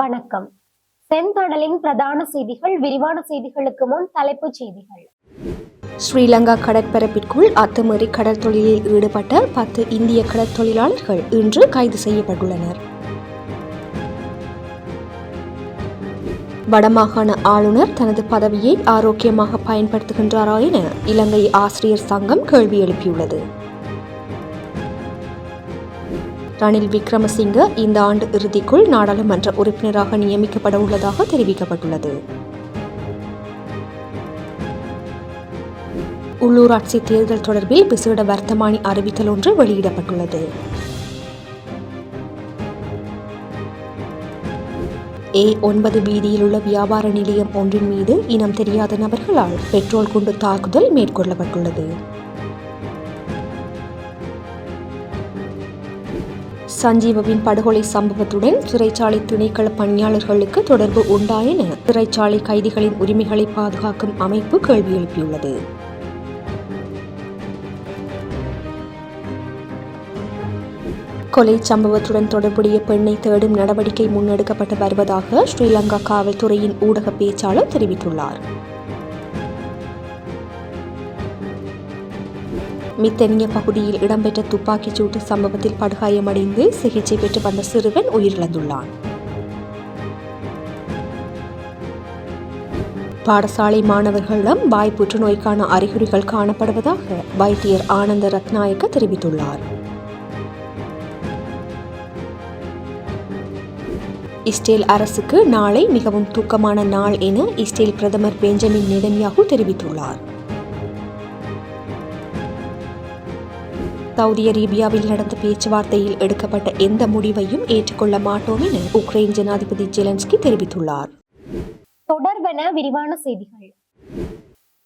வணக்கம். செந்தடலின் பிரதான செய்திகள் விரிவான செய்திகளுக்கு முன் தலைப்புச் செய்திகள். ஸ்ரீலங்கா கடற்பரப்பிற்குள் அத்துமீறி கடற்தொழிலில் ஈடுபட்ட பத்து இந்திய கடற்தொழிலாளர்கள் இன்று கைது செய்யப்பட்டுள்ளனர். வடமாகாண ஆளுநர் தனது பதவியை ஆரோக்கியமாக பயன்படுத்துகின்றாரா என இலங்கை ஆசிரியர் சங்கம் கேள்வி எழுப்பியுள்ளது. ரணில் விக்ரமசிங்க இந்த ஆண்டு இறுதிக்குள் நாடாளுமன்ற உறுப்பினராக நியமிக்கப்பட உள்ளதாக தெரிவிக்கப்பட்டுள்ளது. உள்ளூராட்சி தேர்தல் தொடர்பில் விசேட வர்த்தமானி அறிவித்தல் ஒன்று வெளியிடப்பட்டுள்ளது. ஏ ஒன்பது வீதியில் உள்ள வியாபார நிலையம் ஒன்றின் மீது இனம் தெரியாத நபர்களால் பெட்ரோல் குண்டு தாக்குதல் மேற்கொள்ளப்பட்டுள்ளது. சஞ்சீவவின் படுகொலை சம்பவத்துடன் சிறைச்சாலை திணைக்கள பணியாளர்களுக்கு தொடர்பு உண்டா என சிறைச்சாலை கைதிகளின் உரிமைகளை பாதுகாக்கும் அமைப்பு கேள்வி எழுப்பியுள்ளது. கொலை சம்பவத்துடன் தொடர்புடைய பெண்ணை தேடும் நடவடிக்கை முன்னெடுக்கப்பட்டு வருவதாக ஸ்ரீலங்கா காவல்துறையின் ஊடக பேச்சாளர் தெரிவித்துள்ளார். மித்தனிய பகுதியில் இடம்பெற்ற துப்பாக்கிச் சூட்டு சம்பவத்தில் படுகாயமடைந்து சிகிச்சை பெற்று வந்த சிறுவன் உயிரிழந்துள்ளான். பாடசாலை மாணவர்களிடம் வாய் புற்றுநோய்க்கான அறிகுறிகள் காணப்படுவதாக வைத்தியர் ஆனந்த ரத்நாயக்க தெரிவித்துள்ளார். இஸ்ரேல் அரசுக்கு நாளை மிகவும் தூக்கமான நாள் என இஸ்ரேல் பிரதமர் பெஞ்சமின் நெதன்யாகு தெரிவித்துள்ளார். சவுதி அரேபியாவில் நடந்த பேச்சுவார்த்தையில் எடுக்கப்பட்ட எந்த முடிவையும் ஏற்றுக்கொள்ள மாட்டோம் என உக்ரைன் ஜனாதிபதி ஜெலன்ஸ்கி தெரிவித்துள்ளார். தொடர்பென விரிவான செய்திகள்.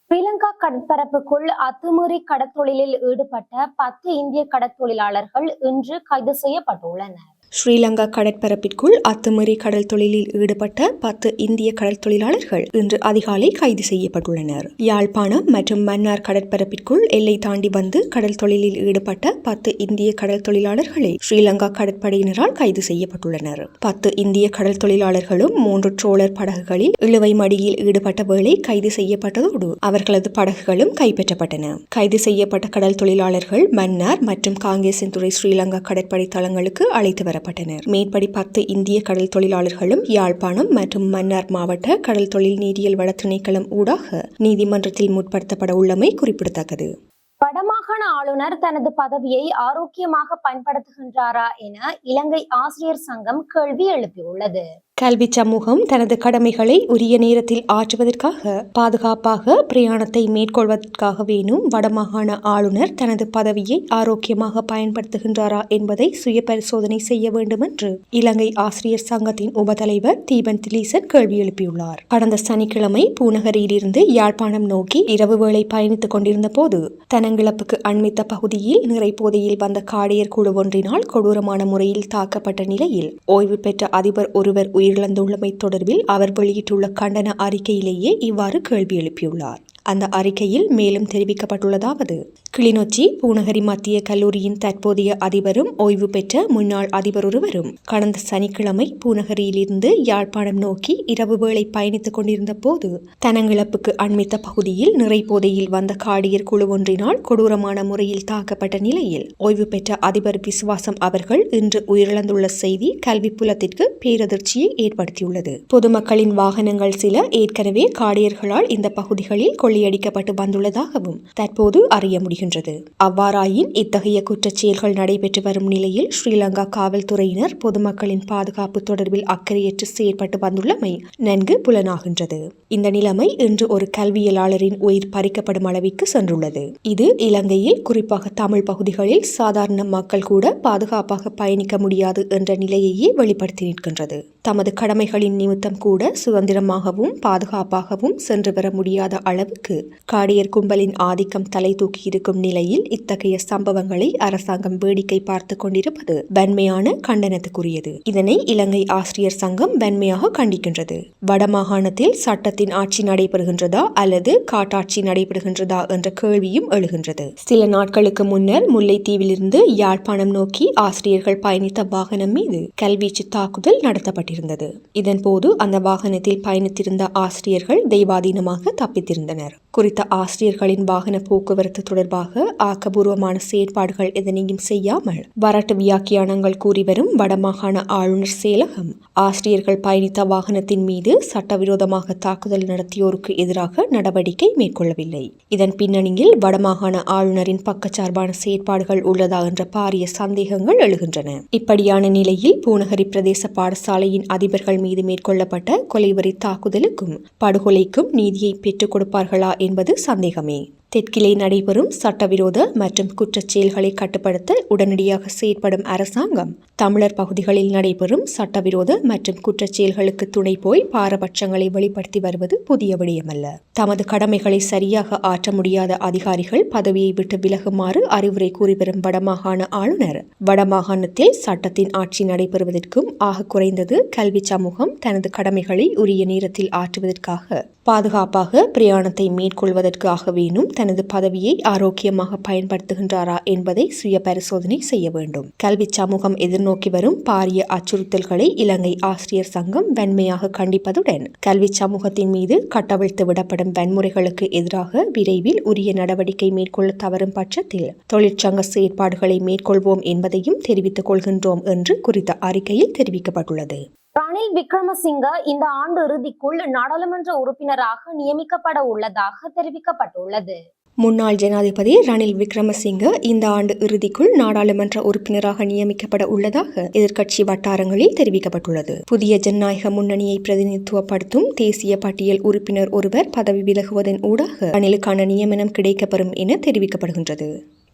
ஸ்ரீலங்கா கடற்பரப்புக்குள் அத்துமீறி கடற்தொழிலில் ஈடுபட்ட பத்து இந்திய கடத்தொழிலாளர்கள் இன்று கைது செய்யப்பட்டுள்ளனர். ஸ்ரீலங்கா கடற்பரப்பிற்குள் அத்துமீறி கடல் தொழிலில் ஈடுபட்ட பத்து இந்திய கடல் தொழிலாளர்கள் இன்று அதிகாலை கைது செய்யப்பட்டுள்ளனர். யாழ்ப்பாணம் மற்றும் மன்னார் கடற்பரப்பிற்குள் எல்லை தாண்டி வந்து கடல் தொழிலில் ஈடுபட்ட பத்து இந்திய கடல் தொழிலாளர்களை ஸ்ரீலங்கா கடற்படையினரால் கைது செய்யப்பட்டுள்ளனர். பத்து இந்திய கடல் தொழிலாளர்களும் மூன்று ட்ரோலர் படகுகளில் இழுவை மடியில் ஈடுபட்ட வேளை கைது செய்யப்பட்டதோடு அவர்களது படகுகளும் கைப்பற்றப்பட்டன. கைது செய்யப்பட்ட கடல் தொழிலாளர்கள் மன்னார் மற்றும் காங்கேசன்துறை ஸ்ரீலங்கா கடற்படை தளங்களுக்கு அழைத்து வரப்பட்டனர். மேற்படி பத்து இந்திய கடல் தொழிலாளர்களும் யாழ்ப்பாணம் மற்றும் மன்னார் மாவட்ட கடல் தொழில் நீரியல் வள திணைக்களம் ஊடாக நீதிமன்றத்தில் முற்படுத்தப்பட உள்ளமை குறிப்பிடத்தக்கது. வடமாகாண ஆளுநர் தனது பதவியை ஆரோக்கியமாக பயன்படுத்துகின்றாரா என இலங்கை ஆசிரியர் சங்கம் கேள்வி எழுப்பியுள்ளது. கல்வி சமூகம் தனது கடமைகளை உரிய நேரத்தில் ஆற்றுவதற்காக பாதுகாப்பாக பிரயாணத்தை மேற்கொள்வதற்காக வேணும் வடமாகாண ஆளுநர் தனது பதவியை ஆரோக்கியமாக பயன்படுத்துகின்றாரா என்பதை சுய பரிசோதனை செய்ய வேண்டும் என்று இலங்கை ஆசிரியர் சங்கத்தின் உபதலைவர் தீபன் திலீசன் கேள்வி எழுப்பியுள்ளார். கடந்த சனிக்கிழமை பூநகரியிலிருந்து யாழ்ப்பாணம் நோக்கி இரவு வேளை பயணித்துக் கொண்டிருந்த போது தனங்கிழப்புக்கு அண்மித்த பகுதியில் நிறைப்போதையில் வந்த காடையர் குழு ஒன்றினால் கொடூரமான முறையில் தாக்கப்பட்ட நிலையில் ஓய்வு பெற்ற அதிபர் ஒருவர் உயிர் உயிரிழந்துள்ளமை தொடர்பில் அவர் வெளியிட்டுள்ள கண்டன அறிக்கையிலேயே இவ்வாறு கேள்வி எழுப்பியுள்ளார். அந்த அறிக்கையில் மேலும் தெரிவிக்கப்பட்டுள்ளதாவது கிளிநொச்சி பூநகரி மத்திய கல்லூரியின் தற்போதைய அதிபரும் ஓய்வு பெற்ற முன்னாள் அதிபர் ஒருவரும். கடந்த சனிக்கிழமை பூநகரியிலிருந்து யாழ்ப்பாணம் நோக்கி இரவு வேளை பயணித்துக் கொண்டிருந்த போது தனங்கிழப்புக்கு அண்மித்த பகுதியில் நிறைப்போதையில் வந்த காடியர் குழு ஒன்றினால் கொடூரமான முறையில் தாக்கப்பட்ட நிலையில் ஓய்வு பெற்ற அதிபர் விசுவாசம் அவர்கள் இன்று உயிரிழந்துள்ள செய்தி கல்வி புலத்திற்கு பேரதிர்ச்சியை ஏற்படுத்தியுள்ளது. பொதுமக்களின் வாகனங்கள் சில ஏற்கனவே காடியர்களால் இந்த பகுதிகளில் கொள்ளையடிக்கப்பட்டு வந்துள்ளதாகவும் தற்போது அறிய முடியும் வருகின்றது. அவ்வாறாயின் இத்தகைய குற்றச் செயல்கள் நடைபெற்று வரும் நிலையில் ஸ்ரீலங்கா காவல்துறையினர் பொதுமக்களின் பாதுகாப்பு தொடர்பில் அக்கறையற்று செயற்பட்டு வந்துள்ளமை நன்கு புலனாகின்றது. இந்த நிலைமை இன்று ஒரு கல்வியலாளரின் உயிர் பறிக்கப்படும் அளவிற்கு சென்றுள்ளது. இது இலங்கையில் குறிப்பாக தமிழ் பகுதிகளில் சாதாரண மக்கள் கூட பாதுகாப்பாக பயணிக்க முடியாது என்ற நிலையையே வெளிப்படுத்தி நிற்கின்றது. தமது கடமைகளின் நிமித்தம் கூட சுதந்திரமாகவும் பாதுகாப்பாகவும் சென்று வர முடியாத அளவுக்கு காடியர் கும்பலின் ஆதிக்கம் தலை தூக்கி இருக்கும் இருக்கும் நிலையில் இத்தகைய சம்பவங்களை அரசாங்கம் வேடிக்கை பார்த்து கொண்டிருப்பது வன்மையான கண்டனத்துக்குரியது. இதனை இலங்கை ஆசிரியர் சங்கம் வன்மையாக கண்டிக்கின்றது. வடமாகாணத்தில் சட்டத்தின் ஆட்சி நடைபெறுகின்றதா அல்லது காட்டாட்சி நடைபெறுகின்றதா என்ற கேள்வியும் எழுகின்றது. சில நாட்களுக்கு முன்னர் முல்லைத்தீவிலிருந்து யாழ்ப்பாணம் நோக்கி ஆசிரியர்கள் பயணித்த வாகனம் மீது கல்வீச்சு தாக்குதல் நடத்தப்பட்டிருந்தது. இதன்போது அந்த வாகனத்தில் பயணித்திருந்த ஆசிரியர்கள் தெய்வாதீனமாக தப்பித்திருந்தனர். குறித்த ஆசிரியர்களின் வாகன போக்குவரத்து தொடர்பாக ஆக்கபூர்வமான செயற்பாடுகள் எதனையும் செய்யாமல் வரட்டு வியாக்கியானங்கள் கூறி வரும் வடமாகாண ஆளுநர் செயலகம் ஆசிரியர்கள் பயணித்த வாகனத்தின் மீது சட்டவிரோதமாக தாக்குதல் நடத்தியோருக்கு எதிராக நடவடிக்கை மேற்கொள்ளவில்லை. இதன் பின்னணியில் வடமாகாண ஆளுநரின் பக்கச்சார்பான செயற்பாடுகள் உள்ளதா என்ற பாரிய சந்தேகங்கள் எழுகின்றன. இப்படியான நிலையில் பூநகரி பிரதேச பாடசாலையின் அதிபர்கள் மீது மேற்கொள்ளப்பட்ட கொலைவரி தாக்குதலுக்கும் படுகொலைக்கும் நீதியை பெற்றுக் கொடுப்பார்களா என்பது சந்தேகமே. தெற்கிலே நடைபெறும் சட்டவிரோத மற்றும் குற்றச் செயல்களை கட்டுப்படுத்த உடனடியாக செயற்படும் அரசாங்கம். தமிழர் பகுதிகளில் நடைபெறும் சட்டவிரோத மற்றும் குற்றச் செயல்களுக்கு துணை போய் பாரபட்சங்களை வெளிப்படுத்தி வருவது புதிய விடயமல்ல. தமது கடமைகளை சரியாக ஆற்ற முடியாத அதிகாரிகள் பதவியை விட்டு விலகுமாறு அறிவுரை கூறிவரும் வடமாகாண ஆளுநர். வடமாகாணத்தில் சட்டத்தின் ஆட்சி நடைபெறுவதற்கும் ஆக குறைந்தது கல்வி சமூகம் தனது கடமைகளை உரிய நேரத்தில் ஆற்றுவதற்காக பாதுகாப்பாக பிரயாணத்தை மேற்கொள்வதற்காக வேணும் தனது பதவியை ஆரோக்கியமாக பயன்படுத்துகின்றாரா என்பதை சுய பரிசோதனை செய்ய வேண்டும். கல்வி சமூகம் எதிர்நோக்கி வரும் பாரிய அச்சுறுத்தல்களை இலங்கை ஆசிரியர் சங்கம் வன்மையாக கண்டிப்பதுடன் கல்வி சமூகத்தின் மீது கட்டவிழ்த்து விடப்படும் வன்முறைகளுக்கு எதிராக விரைவில் உரிய நடவடிக்கை மேற்கொள்ள தவறும் பட்சத்தில் தொழிற்சங்க செயற்பாடுகளை மேற்கொள்வோம் என்பதையும் தெரிவித்துக் கொள்கின்றோம் என்று குறித்த அறிக்கையில் தெரிவிக்கப்பட்டுள்ளது. ரணில் விக்ரமசிங்க இந்த ஆண்டு இறுதிக்குள் நாடாளுமன்ற உறுப்பினராக நியமிக்கப்பட உள்ளதாக தெரிவிக்கப்பட்டுள்ளது. முன்னாள் ஜனாதிபதி ரணில் விக்ரமசிங்க இந்த ஆண்டு இறுதிக்குள் நாடாளுமன்ற உறுப்பினராக நியமிக்கப்பட உள்ளதாக எதிர்க்கட்சி வட்டாரங்களில் தெரிவிக்கப்பட்டுள்ளது. புதிய ஜனநாயக முன்னணியை பிரதிநிதித்துவப்படுத்தும் தேசிய பட்டியல் உறுப்பினர் ஒருவர் பதவி விலகுவதன் ஊடாக ரணிலுக்கான நியமனம் கிடைக்கப்பெறும் என தெரிவிக்கப்படுகின்றது.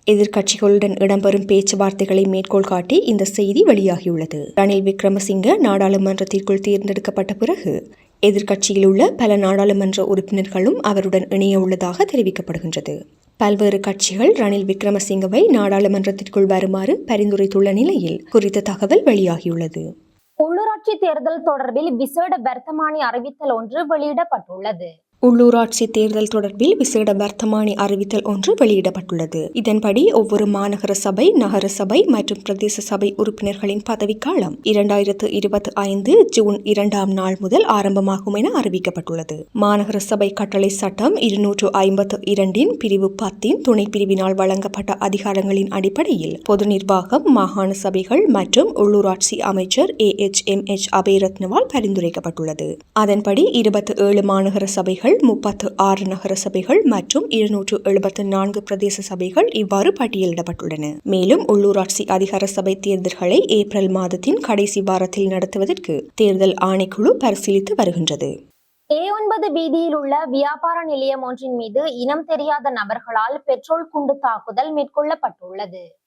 எதிர்க்கட்சிகளுடன் இடம்பெறும் பேச்சுவார்த்தைகளை மேற்கோள் காட்டி இந்த செய்தி வெளியாகியுள்ளது. ரணில் விக்ரமசிங்க நாடாளுமன்றத்திற்குள் தேர்ந்தெடுக்கப்பட்ட பிறகு எதிர்க்கட்சியில் உள்ள பல நாடாளுமன்ற உறுப்பினர்களும் அவருடன் இணைய உள்ளதாக தெரிவிக்கப்படுகின்றது. பல்வேறு கட்சிகள் ரணில் விக்ரமசிங்கவை நாடாளுமன்றத்திற்குள் வருமாறு பரிந்துரைத்துள்ள நிலையில் குறித்த தகவல் வெளியாகியுள்ளது. உள்ளூராட்சி தேர்தல் தொடர்பில் விசேட வர்த்தமானி அறிவித்தல் ஒன்று வெளியிடப்பட்டுள்ளது. உள்ளூராட்சி தேர்தல் தொடர்பில் விசேட வர்த்தமானி அறிவித்தல் ஒன்று வெளியிடப்பட்டுள்ளது. இதன்படி ஒவ்வொரு மாநகர சபை நகர சபை மற்றும் பிரதேச சபை உறுப்பினர்களின் பதவிக்காலம் இரண்டாயிரத்து இருபத்தி ஐந்து ஜூன் இரண்டாம் நாள் முதல் ஆரம்பமாகும் என அறிவிக்கப்பட்டுள்ளது. மாநகர சபை கட்டளை சட்டம் இருநூற்று ஐம்பத்து இரண்டின் பிரிவு பத்தின் துணை பிரிவினால் வழங்கப்பட்ட அதிகாரங்களின் அடிப்படையில் பொது நிர்வாகம் மாகாண சபைகள் மற்றும் உள்ளூராட்சி அமைச்சர் ஏ எச் எம் எச் அபேரத்னவால் பரிந்துரைக்கப்பட்டுள்ளது. அதன்படி இருபத்தி ஏழு மாநகர சபைகள் முப்பத்து ஆறு நகர சபைகள் மற்றும் இருநூற்று எழுபத்து நான்கு பிரதேச சபைகள் இவ்வாறு பட்டியலிடப்பட்டுள்ளன. மேலும் உள்ளூராட்சி அதிகார சபை தேர்தல்களை ஏப்ரல் மாதத்தின் கடைசி வாரத்தில் நடத்துவதற்கு தேர்தல் ஆணைக்குழு பரிசீலித்து வருகின்றது. ஏ ஒன்பது வீதியில் உள்ள வியாபார நிலையம் ஒன்றின் மீது இனம் தெரியாத நபர்களால் பெட்ரோல் குண்டு தாக்குதல் மேற்கொள்ளப்பட்டுள்ளது.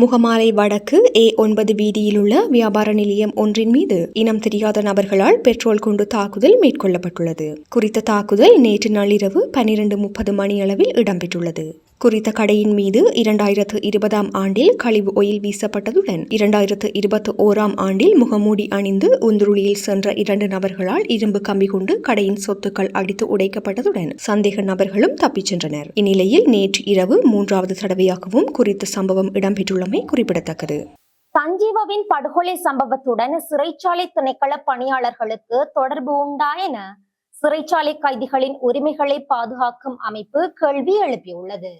முகமாலை வடக்கு ஏ ஒன்பது வீதியில் உள்ள வியாபார நிலையம் ஒன்றின் மீது இனம் தெரியாத நபர்களால் பெட்ரோல் குண்டு தாக்குதல் மேற்கொள்ளப்பட்டுள்ளது. குறித்த தாக்குதல் நேற்று நள்ளிரவு பனிரெண்டு முப்பது மணியளவில் இடம்பெற்றுள்ளது. குறித்த கடையின் மீது இரண்டாயிரத்து இருபதாம் ஆண்டில் கழிவு ஒயில் வீசப்பட்டதுடன் இரண்டாயிரத்து இருபத்தி ஓராம் ஆண்டில் முகமூடி அணிந்து உந்துருளியில் சென்ற இரண்டு நபர்களால் இரும்பு கம்பி கொண்டு கடையின் சொத்துக்கள் அடித்து உடைக்கப்பட்டதுடன் சந்தேக நபர்களும் தப்பிச் சென்றனர். இந்நிலையில் நேற்று இரவு மூன்றாவது தடவையாகவும் குறித்த சம்பவம் இடம்பெற்றுள்ளமை குறிப்பிடத்தக்கது. சஞ்சீவாவின் படுகொலை சம்பவத்துடன் சிறைச்சாலை திணைக்கள பணியாளர்களுக்கு தொடர்பு உண்டா என சிறைச்சாலை கைதிகளின் உரிமைகளை பாதுகாக்கும் அமைப்பு கேள்வி எழுப்பியுள்ளது.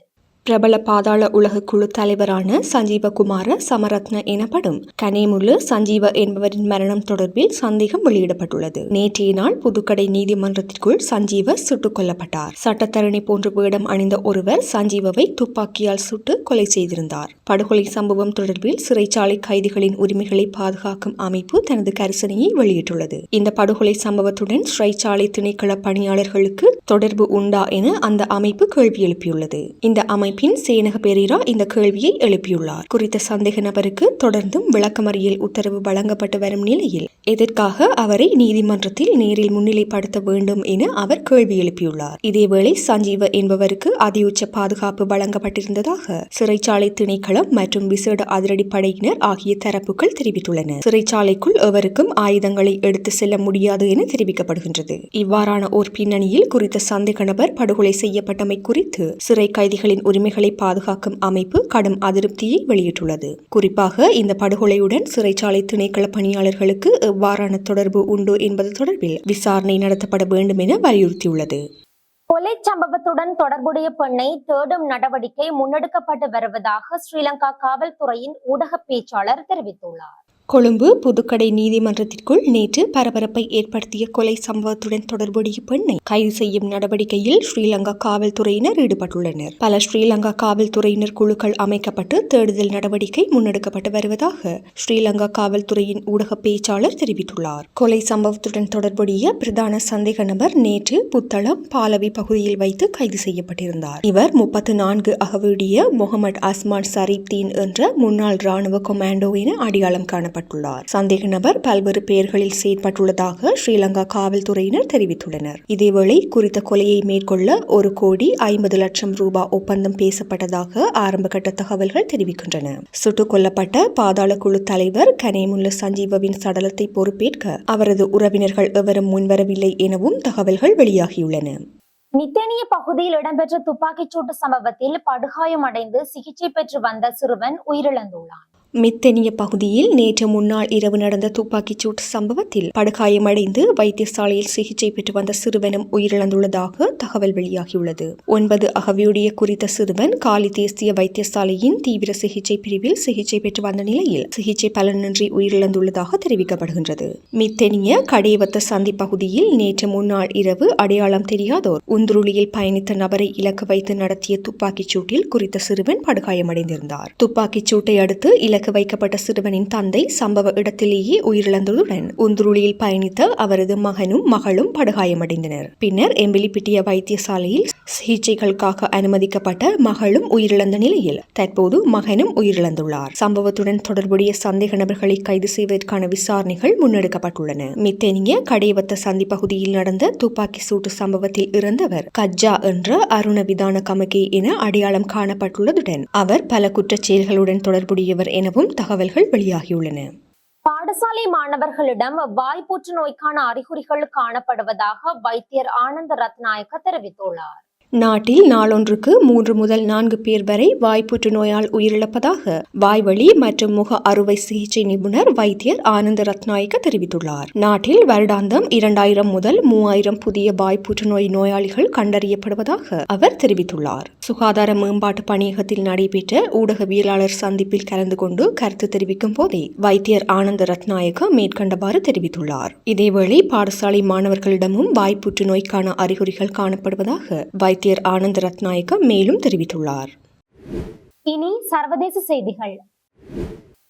பிரபல பாதாள உலக குழு தலைவரான சஞ்சீவகுமார சமரத்ன எனப்படும் கனேமுல்லு சஞ்சீவ என்பவரின் மரணம் தொடர்பில் சந்தேகம் வெளியிடப்பட்டுள்ளது. நேற்றைய நாள் புதுக்கடை நீதிமன்றத்திற்குள் சஞ்சீவ சுட்டுக் கொல்லப்பட்டார். சட்டத்தரணி போன்ற வேடம் அணிந்த ஒருவர் சஞ்சீவவை துப்பாக்கியால் சுட்டு கொலை செய்திருந்தார். படுகொலை சம்பவம் தொடர்பில் சிறைச்சாலை கைதிகளின் உரிமைகளை பாதுகாக்கும் அமைப்பு தனது கரிசனையை வெளியிட்டுள்ளது. இந்த படுகொலை சம்பவத்துடன் சிறைச்சாலை திணைக்கள பணியாளர்களுக்கு தொடர்பு உண்டா என அந்த அமைப்பு கேள்வி எழுப்பியுள்ளது. இந்த அமைப்பு அமைப்பின் சேனக பெரீரா இந்த கேள்வியை எழுப்பியுள்ளார். குறித்த சந்தேக நபருக்கு தொடர்ந்தும் விளக்கமறியல் உத்தரவு வழங்கப்பட்டு வரும் நிலையில் எதற்காக அவரை நீதிமன்றத்தில் நேரில் முன்னிலைப்படுத்த வேண்டும் என அவர் கேள்வி எழுப்பியுள்ளார். இதேவேளை சஞ்சீவ என்பவருக்கு அதியுச்ச பாதுகாப்பு வழங்கப்பட்டிருந்ததாக சிறைச்சாலை திணைக்களம் மற்றும் விசேட அதிரடிப்படையினர் ஆகிய தரப்புகள் தெரிவித்துள்ளன. சிறைச்சாலைக்குள் எவருக்கும் ஆயுதங்களை எடுத்து செல்ல முடியாது என தெரிவிக்கப்படுகின்றது. இவ்வாறான ஓர் பின்னணியில் குறித்த சந்தேக நபர் படுகொலை செய்யப்பட்டமை குறித்து சிறை கைதிகளின் உரிமை உரிமைகளை பாதுகாக்கும் அமைப்பு கடும் அதிருப்தியை வெளியிட்டுள்ளது. குறிப்பாக இந்த படுகொலையுடன் சிறைச்சாலை திணைக்கள பணியாளர்களுக்கு எவ்வாறான தொடர்பு உண்டு என்பது தொடர்பில் விசாரணை நடத்தப்பட வேண்டும் என வலியுறுத்தியுள்ளது. கொலை சம்பவத்துடன் தொடர்புடைய பெண்ணை தேடும் நடவடிக்கை முன்னெடுக்கப்பட்டு வருவதாக ஸ்ரீலங்கா காவல்துறையின் ஊடக பேச்சாளர் தெரிவித்துள்ளார். கொழும்பு புதுக்கடை நீதிமன்றத்திற்குள் நேற்று பரபரப்பை ஏற்படுத்திய கொலை சம்பவத்துடன் தொடர்புடைய பெண்ணை கைது செய்யும் நடவடிக்கையில் ஸ்ரீலங்கா காவல்துறையினர் ஈடுபட்டுள்ளனர். பல ஸ்ரீலங்கா காவல்துறையினர் குழுக்கள் அமைக்கப்பட்டு தேடுதல் நடவடிக்கை முன்னெடுக்கப்பட்டு வருவதாக ஸ்ரீலங்கா காவல்துறையின் ஊடக பேச்சாளர் தெரிவித்துள்ளார். கொலை சம்பவத்துடன் தொடர்புடைய பிரதான சந்தேக நபர் நேற்று புத்தளம் பாலவி பகுதியில் வைத்து கைது செய்யப்பட்டிருந்தார். இவர் முப்பத்து நான்கு அகவுடைய முகமது அஸ்மான் சரீப்தீன் என்ற முன்னாள் ராணுவ கொமாண்டோ என அடையாளம் காணப்பட்டார் காணப்பட்டுள்ளார் சந்தேக நபர் பல்வேறு பெயர்களில் செயற்பட்டுள்ளதாக ஸ்ரீலங்கா காவல்துறையினர் தெரிவித்துள்ளனர். இதேவேளை குறித்த கொலையை மேற்கொள்ள ஒரு கோடி ஐம்பது லட்சம் ரூபாய் ஒப்பந்தம் பேசப்பட்டதாக ஆரம்பகட்ட தகவல்கள் தெரிவிக்கின்றன. சுட்டுக் கொல்லப்பட்ட பாதாள குழு தலைவர் கனேமுல்ல சஞ்சீவவின் சடலத்தை பொறுப்பேற்க அவரது உறவினர்கள் எவரும் முன்வரவில்லை எனவும் தகவல்கள் வெளியாகியுள்ளன. மித்தேனிய பகுதியில் இடம்பெற்ற துப்பாக்கிச்சூட்டு சம்பவத்தில் படுகாயமடைந்து சிகிச்சை பெற்று வந்த சிறுவன் உயிரிழந்துள்ளான். மித்தெனிய பகுதியில் நேற்று முன்னாள் இரவு நடந்த துப்பாக்கிச்சூட்டு சம்பவத்தில் படுகாயமடைந்து வைத்தியசாலையில் சிகிச்சை பெற்று வந்த சிறுவனும் உயிரிழந்துள்ளதாக தகவல் வெளியாகியுள்ளது. ஒன்பது அகவியுடைய குறித்த சிறுவன் காலி தேசிய வைத்தியசாலையின் தீவிர சிகிச்சை பிரிவில் சிகிச்சை பெற்று வந்த நிலையில் சிகிச்சை பலனின்றி உயிரிழந்துள்ளதாக தெரிவிக்கப்படுகின்றது. மித்தெனிய கடையவத்த சந்தி பகுதியில் நேற்று முன்னாள் இரவு அடையாளம் தெரியாதோர் உந்துருளியில் பயணித்த நபரை இலக்கு வைத்து நடத்திய துப்பாக்கிச்சூட்டில் குறித்த சிறுவன் படுகாயமடைந்திருந்தார். துப்பாக்கிச்சூட்டை அடுத்து இலக்கு வைக்கப்பட்ட சிறுவனின் தந்தை சம்பவ இடத்திலேயே உயிரிழந்ததுடன் உந்துருளியில் பயணித்த அவரது மகனும் மகளும் படுகாயமடைந்தனர். பின்னர் எம்பிலிப்பிட்டிய வைத்தியசாலையில் சிகிச்சைகளுக்காக அனுமதிக்கப்பட்ட மகளும் உயிரிழந்த நிலையில் தற்போது மகனும் உயிரிழந்துள்ளார். சம்பவத்துடன் தொடர்புடைய சந்தேக நபர்களை கைது செய்வதற்கான விசாரணைகள் முன்னெடுக்கப்பட்டுள்ளன. மித்தேனிய கடைவத்த சந்தி பகுதியில் நடந்த துப்பாக்கி சூட்டு சம்பவத்தில் இறந்தவர் கஜ்ஜா என்ற அருண விதான கமகே என அடையாளம் காணப்பட்டுள்ளதுடன் அவர் பல குற்றச்செயல்களுடன் தொடர்புடையவர் என எனவும் தகவல்கள் வெளியாகியுள்ளன. பாடசாலை மாணவர்களிடம் வாய் புற்றுநோய்க்கான அறிகுறிகள் காணப்படுவதாக வைத்தியர் ஆனந்த ரத்நாயக்க தெரிவித்துள்ளார். நாட்டில் நாளொன்றுக்கு மூன்று முதல் நான்கு பேர் வரை வாய்ப்புற்று நோயால் உயிரிழப்பதாக வாய்வழி மற்றும் முக அறுவை சிகிச்சை நிபுணர் வைத்தியர் ஆனந்த ரத்நாயக்க தெரிவித்துள்ளார். நாட்டில் வருடாந்தம் இரண்டாயிரம் முதல் மூவாயிரம் புதிய வாய்ப்புற்று நோய் நோயாளிகள் கண்டறியப்படுவதாக அவர் தெரிவித்துள்ளார். சுகாதார மேம்பாட்டு பணியகத்தில் நடைபெற்ற ஊடகவியலாளர் சந்திப்பில் கலந்து கொண்டு கருத்து தெரிவிக்கும் போதே வைத்தியர் ஆனந்த ரத்நாயக மேற்கண்டவாறு தெரிவித்துள்ளார். இதேவேளை பாடசாலை மாணவர்களிடமும் வாய்ப்புற்று நோய்க்கான அறிகுறிகள் காணப்படுவதாக வைத்தியர் ஆனந்த ரத்நாயக்க மேலும் தெரிவித்துள்ளார். இனி சர்வதேச செய்திகள்.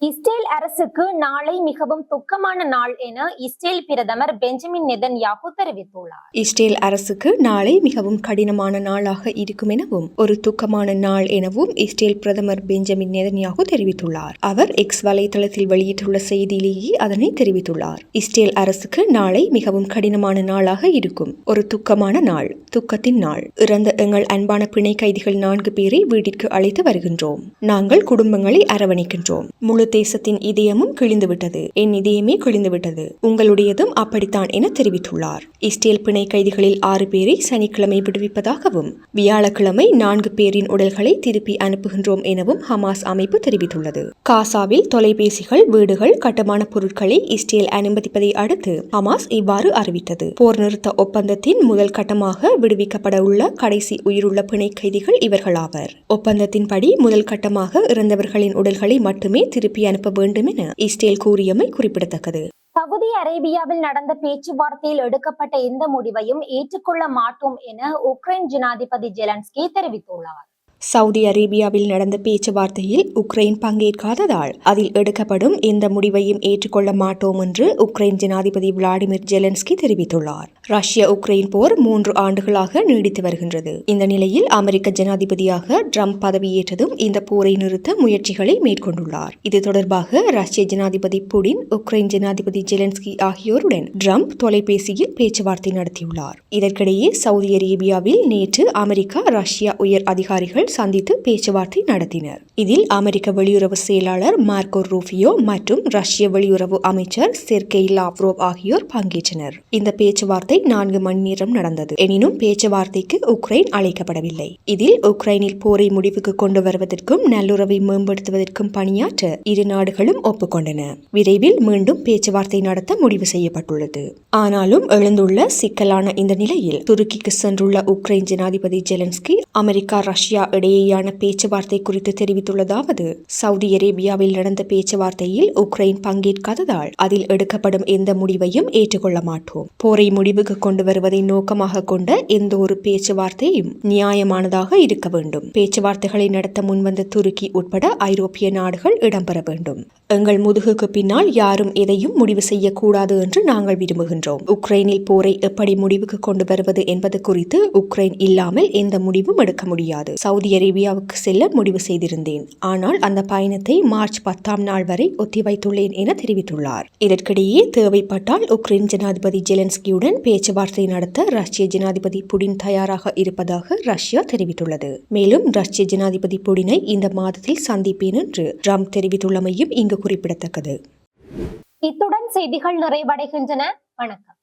இஸ்ரேல் அரசுக்கு நாளை மிகவும் துக்கமான நாள் என இஸ்ரேல் பிரதமர் பெஞ்சமின் நெதன்யாகு தெரிவித்துள்ளார். இஸ்ரேல் அரசுக்கு நாளை மிகவும் கடினமான நாளாக இருக்கும் எனவும் ஒரு துக்கமான நாள் எனவும் இஸ்ரேல் பிரதமர் பெஞ்சமின் நெதன்யாகு தெரிவித்துள்ளார். அவர் எக்ஸ் வலைதளத்தில் வெளியிட்டுள்ள செய்தியிலேயே அதனை தெரிவித்துள்ளார். இஸ்ரேல் அரசுக்கு நாளை மிகவும் கடினமான நாளாக இருக்கும். ஒரு துக்கமான நாள் துக்கத்தின் நாள். இறந்த எங்கள் அன்பான பிணை கைதிகள் நான்கு பேரை வீட்டிற்கு அழைத்து வருகின்றோம். நாங்கள் குடும்பங்களை அரவணைக்கின்றோம். முழு தேசத்தின் இதயமும் கிழிந்துவிட்டது. என் இதயமே கிழிந்துவிட்டது. உங்களுடையதும் அப்படித்தான் என தெரிவித்துள்ளார். இஸ்ரேல் பிணை கைதிகளில் ஆறு பேரை சனிக்கிழமை விடுவிப்பதாகவும் வியாழக்கிழமை நான்கு பேரின் உடல்களை திருப்பி அனுப்புகின்றோம் எனவும் ஹமாஸ் அமைப்பு தெரிவித்துள்ளது. காசாவில் தொலைபேசிகள் வீடுகள் கட்டுமான பொருட்களை இஸ்ரேல் அனுமதிப்பதை அடுத்து ஹமாஸ் இவ்வாறு அறிவித்தது. போர் நிறுத்த ஒப்பந்தத்தின் முதல் கட்டமாக விடுவிக்கப்பட உள்ள கடைசி உயிருள்ள பிணை கைதிகள் இவர்களாவர். ஒப்பந்தத்தின்படி முதல் கட்டமாக இறந்தவர்களின் உடல்களை மட்டுமே திருப்பி அனுப்ப வேண்டும் என இஸ்ரேல் கூறியமை குறிப்பிடத்தக்கது. சவுதி அரேபியாவில் நடந்த பேச்சுவார்த்தையில் எடுக்கப்பட்ட எந்த முடிவையும் ஏற்றுக்கொள்ள மாட்டோம் என உக்ரைன் ஜனாதிபதி ஜெலன்ஸ்கி தெரிவித்துள்ளார். சவுதி அரேபியாவில் நடந்த பேச்சுவார்த்தையில் உக்ரைன் பங்கேற்காததால் அதில் எடுக்கப்படும் எந்த முடிவையும் ஏற்றுக்கொள்ள மாட்டோம் என்று உக்ரைன் ஜனாதிபதி விளாடிமிர் ஜெலன்ஸ்கி தெரிவித்துள்ளார். ரஷ்ய உக்ரைன் போர் மூன்று ஆண்டுகளாக நீடித்து வருகின்றது. இந்த நிலையில் அமெரிக்க ஜனாதிபதியாக ட்ரம்ப் பதவியேற்றதும் இந்த போரை நிறுத்த முயற்சிகளை மேற்கொண்டுள்ளார். இது தொடர்பாக ரஷ்ய ஜனாதிபதி புடின் உக்ரைன் ஜனாதிபதி ஜெலன்ஸ்கி ஆகியோருடன் ட்ரம்ப் தொலைபேசியில் பேச்சுவார்த்தை நடத்தியுள்ளார். இதற்கிடையே சவுதி அரேபியாவில் நேற்று அமெரிக்கா ரஷ்யா உயர் அதிகாரிகள் சந்தித்து பேச்சுவார்த்தை நடத்தினர். இதில் அமெரிக்க வெளியுறவு செயலாளர் மார்க்கோ ரூபியோ மற்றும் ரஷ்ய வெளியுறவு அமைச்சர் செர்கெய் லாவ்ரோவ் ஆகியோர் பங்கேற்றனர். இந்த பேச்சுவார்த்தை நான்கு மணி நேரம் நடந்தது. எனினும் பேச்சுவார்த்தைக்கு உக்ரைன் அழைக்கப்படவில்லை. இதில் உக்ரைனில் போரை முடிவுக்கு கொண்டு வருவதற்கும் நல்லுறவை மேம்படுத்துவதற்கும் பணியாற்ற இரு நாடுகளும் ஒப்புக்கொண்டன. விரைவில் மீண்டும் பேச்சுவார்த்தை நடத்த முடிவு செய்யப்பட்டுள்ளது. ஆனாலும் எழுந்துள்ள சிக்கலான இந்த நிலையில் துருக்கிக்கு சென்றுள்ள உக்ரைன் ஜனாதிபதி ஜெலன்ஸ்கி அமெரிக்கா ரஷ்யா இடையேயான பேச்சுவார்த்தை குறித்து தெரிவித்துள்ளதாவது சவுதி அரேபியாவில் நடந்த பேச்சுவார்த்தையில் உக்ரைன் பங்கேற்காததால் அதில் எடுக்கப்படும் எந்த முடிவையும் ஏற்றுக்கொள்ள மாட்டோம். போரை முடிவுக்கு கொண்டு வருவதை நோக்கமாக கொண்ட எந்த ஒரு பேச்சுவார்த்தையும் நியாயமானதாக இருக்க வேண்டும். பேச்சுவார்த்தைகளை நடத்த முன்வந்த துருக்கி உட்பட ஐரோப்பிய நாடுகள் இடம்பெற வேண்டும். எங்கள் முதுகுக்கு பின்னால் யாரும் எதையும் முடிவு செய்யக்கூடாது என்று நாங்கள் விரும்புகின்றோம். உக்ரைனில் போரை எப்படி முடிவுக்கு கொண்டு வருவது என்பது குறித்து உக்ரைன் இல்லாமல் எந்த முடிவும் எடுக்க முடியாது. சவுதி சவுதி அரேபியாவுக்கு செல்ல முடிவு செய்திருந்தேன். ஆனால் அந்த பயணத்தை மார்ச் பத்தாம் நாள் வரை ஒத்திவைத்துள்ளேன் என தெரிவித்துள்ளார். இதற்கிடையே தேவைப்பட்டால் உக்ரைன் ஜனாதிபதி ஜெலன்ஸ்கியுடன் பேச்சுவார்த்தை நடத்த ரஷ்ய ஜனாதிபதி புடின் தயாராக இருப்பதாக ரஷ்யா தெரிவித்துள்ளது. மேலும் ரஷ்ய ஜனாதிபதி புடினை இந்த மாதத்தில் சந்திப்பேன் என்று ட்ரம்ப் தெரிவித்துள்ளமையும் இங்கு குறிப்பிடத்தக்கது. இத்துடன் செய்திகள் நிறைவடைகின்றன. வணக்கம்.